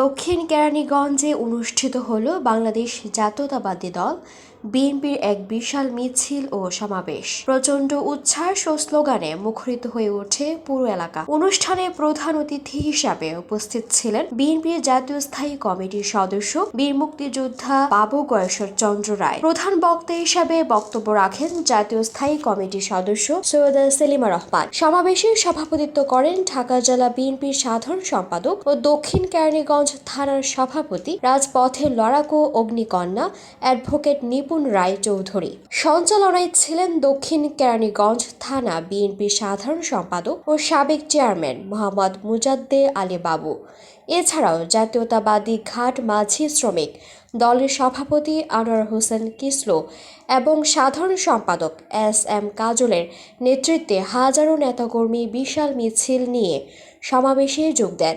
দক্ষিণ কেরানীগঞ্জে অনুষ্ঠিত হল বাংলাদেশ জাতীয়তাবাদী দল, বিএনপির এক বিশাল মিছিল ও সমাবেশ। প্রচণ্ড উচ্ছ্বাস ও স্লোগানে মুখরিত হয়ে ওঠে পুরো এলাকা। অনুষ্ঠানে প্রধান অতিথি হিসাবে উপস্থিত ছিলেন বিএনপির জাতীয় স্থায়ী কমিটির সদস্য, বীর মুক্তিযোদ্ধা বাবু গয়েশ্বর চন্দ্র রায়। প্রধান বক্তা হিসাবে বক্তব্য রাখেন জাতীয় স্থায়ী কমিটির সদস্য সৈয়দ সেলিমা রহমান। সমাবেশে সভাপতিত্ব করেন ঢাকা জেলা বিএনপির সাধারণ সম্পাদক ও দক্ষিণ কেরানীগঞ্জ থানার সভাপতি, রাজপথের লড়াকু অগ্নিকন্যা, অ্যাডভোকেট নিপুণ রায় চৌধুরী। সঞ্চালনায় ছিলেন দক্ষিণ কেরানীগঞ্জ থানা বিএনপির সাধারণ সম্পাদক ও সাবেক চেয়ারম্যান মোহাম্মদ মুজাদ্দে আলী বাবু। এছাড়াও জাতীয়তাবাদী ঘাট মাঝি শ্রমিক, দলের সভাপতি আনোয়ার হোসেন কিসলো এবং সাধারণ সম্পাদক এস এম কাজলের নেতৃত্বে হাজারো নেতাকর্মী বিশাল মিছিল নিয়ে সমাবেশে যোগ দেন।